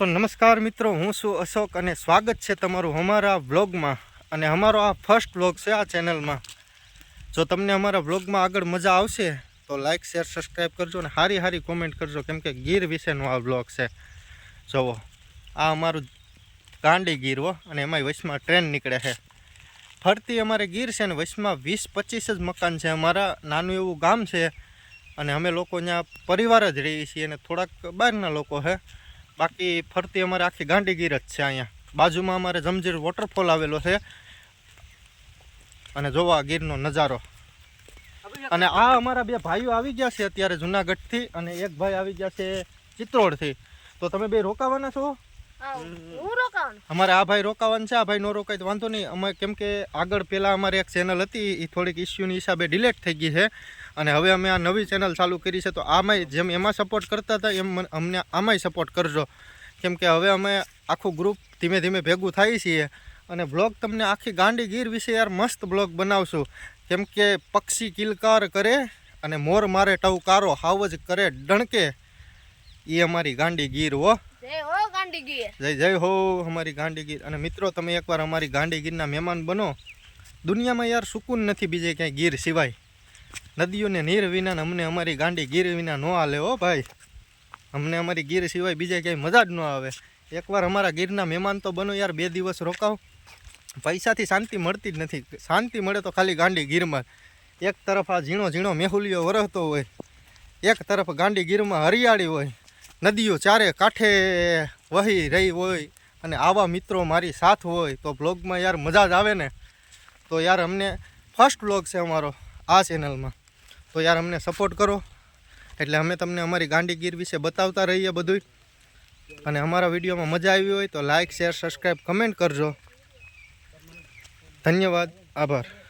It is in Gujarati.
તો નમસ્કાર મિત્રો, હું છું અશોક અને સ્વાગત છે તમારું અમારા વ્લોગમાં. અને અમારો આ ફર્સ્ટ વ્લોગ છે આ ચેનલમાં જો તમને અમારા વ્લોગમાં આગળ મજા આવશે, તો લાઇક શેર સબસ્ક્રાઈબ કરજો અને સારી સારી કોમેન્ટ કરજો, કેમ કે ગીર વિશેનો આ વ્લોગ છે. જુઓ, આ અમારું ગાંડી ગીર હો, અને એમાંય વચમાં ટ્રેન નીકળે છે. ફરતી અમારે ગીર છે ને વચમાં વીસ પચીસ જ મકાન છે. અમારા નાનું એવું ગામ છે, અને અમે લોકો ત્યાં પરિવાર જ રહીએ છીએ અને થોડાક બહારના લોકો છે. બાકી ફરતી અમારે આખી ગાંડીગીર જ છે અહીંયા. બાજુમાં અમારે જમજીર વોટરફોલ આવેલો છે. અને જોવા ગીરનો નજારો. અને આ અમારા બે ભાઈઓ આવી ગયા છે અત્યારે જુનાગઢથી અને એક ભાઈ આવી ગયા છે ચિત્રોડથી. તો તમે બે રોકાવાના છો? અમારે આ ભાઈ રોકાવાનું છે આ ભાઈ નો રોકાય તો વાંધો નહીં. અમે કેમ કે આગળ પહેલાં અમારે એક ચેનલ હતી એ થોડીક ઇસ્યુની હિસાબે ડિલેટ થઈ ગઈ છે. અને હવે અમે આ નવી ચેનલ ચાલુ કરી છે તો આમાંય જેમ એમાં સપોર્ટ કરતા હતા એમ અમને આમાંય સપોર્ટ કરજો. કેમ કે હવે અમે આખું ગ્રુપ ધીમે ધીમે ભેગું થાય છીએ. અને બ્લોગ તમને આખી ગાંડી ગીર વિશે યાર મસ્ત બ્લોગ બનાવશું. કેમ કે પક્ષી કિલકાર કરે અને મોર મારે ટવકારો હાવજ કરે ડણકે. એ અમારી ગાંડી ગીર હો જય જય હો અમારી ગાંડીગીર અને મિત્રો, તમે એકવાર અમારી ગાંડીગીરના મહેમાન બનો. દુનિયામાં યાર સુકૂન નથી બીજે ક્યાંય ગીર સિવાય. નદીઓને નીર વિના અમને અમારી ગાંડી ગીર વિના ન હાલે હો ભાઈ. અમને અમારી ગીર સિવાય બીજે ક્યાંય મજા જ ન આવે. એકવાર અમારા ગીરના મહેમાન તો બનો યાર, બે દિવસ રોકાવ. પૈસાથી શાંતિ મળતી જ નથી. શાંતિ મળે તો ખાલી ગાંડી ગીરમાં. એક તરફ આ ઝીણો ઝીણો મેહુલિયો વરહતો હોય. એક તરફ ગાંડી ગીરમાં હરિયાળી હોય. નદીઓ ચારે કાંઠે વહી રહી હોય અને આવા મિત્રો મારી સાથ હોય તો બ્લોગમાં યાર મજા જ આવે ને. તો યાર અમને ફર્સ્ટ બ્લોગ છે અમારો આ ચેનલમાં તો યાર અમને સપોર્ટ કરો. એટલે અમે તમને અમારી ગાંડીગીર વિશે બતાવતા રહીએ બધુંય. અને અમારા વિડીયોમાં મજા આવી હોય તો લાઇક શેર સબસ્ક્રાઈબ કમેન્ટ કરજો. ધન્યવાદ. આભાર.